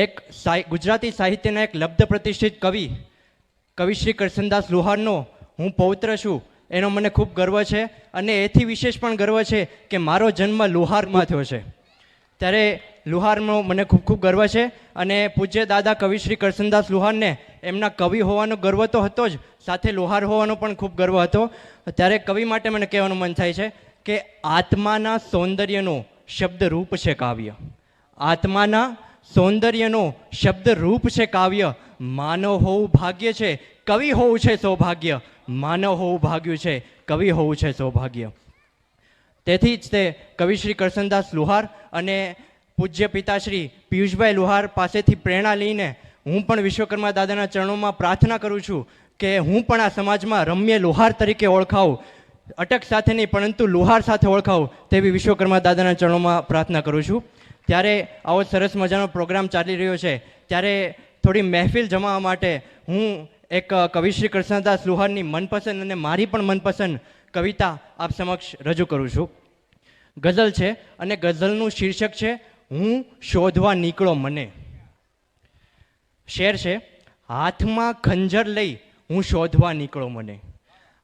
એક ગુજરાતી સાહિત્યના એક લબ્ધ પ્રતિષ્ઠિત કવિ કવિ શ્રી કરશનદાસ લુહારનો હું પૌત્ર છું. એનો મને ખૂબ ગર્વ છે અને એથી વિશેષ પણ ગર્વ છે કે મારો જન્મ લુહારમાં થયો છે. ત્યારે લુહારનો મને ખૂબ ખૂબ ગર્વ છે અને પૂજ્ય દાદા કવિ શ્રી કરશનદાસ લુહારને એમના કવિ હોવાનો ગર્વ તો હતો જ, સાથે લુહાર હોવાનો પણ ખૂબ ગર્વ હતો. ત્યારે કવિ માટે મને કહેવાનું મન થાય છે કે આત્માના સૌંદર્યનો શબ્દ રૂપ છે કાવ્ય. આત્માના સૌંદર્યનો શબ્દરૂપ છે કાવ્ય. માનવ હોવું ભાગ્ય છે, કવિ હોવું છે સૌભાગ્ય. માનવ હોવું ભાગ્યું છે, કવિ હોવું છે સૌભાગ્ય. તેથી જ તે કવિ શ્રી કરશનદાસ લુહાર અને પૂજ્ય પિતાશ્રી પિયુષભાઈ લુહાર પાસેથી પ્રેરણા લઈને હું પણ વિશ્વકર્મા દાદાના ચરણોમાં પ્રાર્થના કરું છું કે હું પણ આ સમાજમાં રમ્ય લુહાર તરીકે ઓળખાવું અટક સાથે નહીં, પરંતુ લુહાર સાથે ઓળખાવું તેવી વિશ્વકર્મા દાદાના ચરણોમાં પ્રાર્થના કરું છું. ત્યારે આવો સરસ મજાનો પ્રોગ્રામ ચાલી રહ્યો છે. ત્યારે થોડી મહેફિલ જમાવવા માટે હું એક કવિ શ્રી કૃષ્ણદાસ લુહારની મનપસંદ અને મારી પણ મનપસંદ કવિતા આપ સમક્ષ રજૂ કરું છું. ગઝલ છે અને ગઝલનું શીર્ષક છે, હું શોધવા નીકળો મને. શેર છે, હાથમાં ખંજર લઈ હું શોધવા નીકળો મને.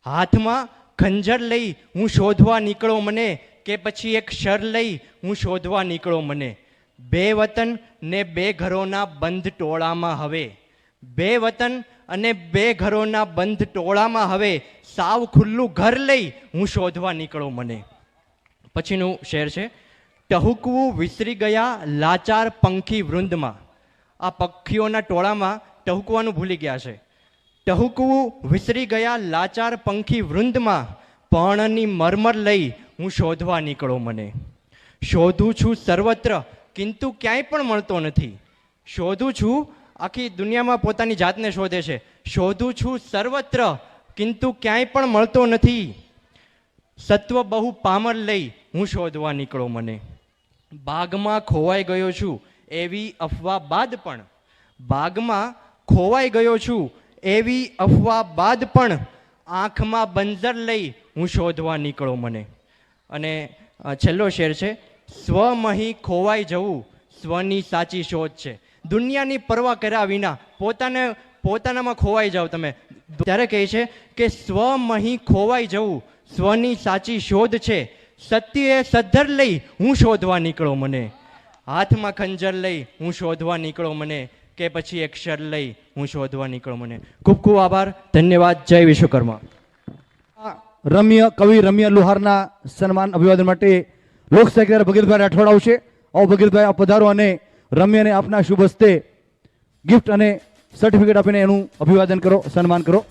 હાથમાં ખંજર લઈ હું શોધવા નીકળો મને કે પછી એક શર લઈ હું શોધવા નીકળો મને. બે વતન ને બે ઘરોના બંધ ટોળામાં હવે. બે વતન અને બે ઘરોના બંધ ટોળામાં હવે સાવ ખુલ્લું ઘર લઈ હું શોધવા નીકળો મને. પછીનું શેર છે, ટહુકવું વિસરી ગયા લાચાર પંખી વૃંદમાં. આ પક્ષીઓના ટોળામાં ટહુકવાનું ભૂલી ગયા છે. ટહુકવું વિસરી ગયા લાચાર પંખી વૃંદમાં, પર્ણની મરમર લઈ હું શોધવા નીકળો મને. શોધું છું સર્વત્ર, કિંતુ ક્યાંય પણ મળતો નથી. શોધું છું, આખી દુનિયામાં પોતાની જાતને શોધે છે. શોધું છું સર્વત્ર, કિંતુ ક્યાંય પણ મળતો નથી. સત્વ બહુ પામર લઈ હું શોધવા નીકળો મને. બાગમાં ખોવાઈ ગયો છું, એવી અફવા બાદ પણ. બાગમાં ખોવાઈ ગયો છું, એવી અફવા બાદ પણ. આંખમાં બંજર લઈ હું શોધવા નીકળો મને. અને છેલ્લો શેર છે, સ્વમહી ખોવાઈ જવું સ્વની સાચી શોધ છે. દુનિયાની પરવા કર્યા વિના પોતાને, પોતાનામાં ખોવાઈ જાઓ તમે. ત્યારે કહે છે કે, સ્વમહી ખોવાઈ જવું સ્વની સાચી શોધ છે. સત્યએ સદ્ધર લઈ હું શોધવા નીકળો મને. હાથમાં ખંજર લઈ હું શોધવા નીકળો મને. કે પછી એક શર લઈ હું શોધવા નીકળો મને. ખૂબ ખૂબ આભાર. ધન્યવાદ. જય વિશ્વકર્મા. રમ્ય કવિ રમ્ય લુહારના સન્માન અભિવાદન માટે લોક સેક્રેટરી ભગીરભાઈ રાઠોડ આવશે. આવો ભગીરભાઈ આપ પધારો અને રમ્યને આપના શુભ હસ્તે ગિફ્ટ અને સર્ટિફિકેટ આપીને એનું અભિવાદન કરો, સન્માન કરો.